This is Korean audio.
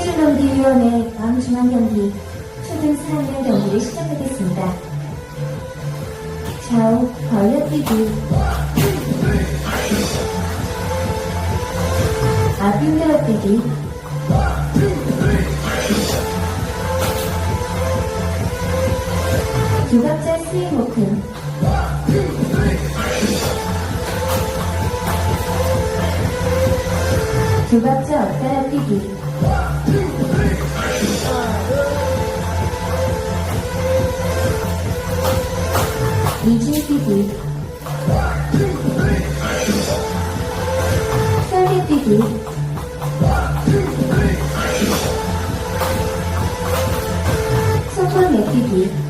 스케줄넘기위원회 다음 중앙경기 초등 4학년 경기를 시작하겠습니다. 좌우 벌려뛰기 앞 힘들어뛰기 두 박자 스윙 오픈 두 박자 엇따라 뛰기 이중 뛰기 설계 뛰기 소품 내뛰기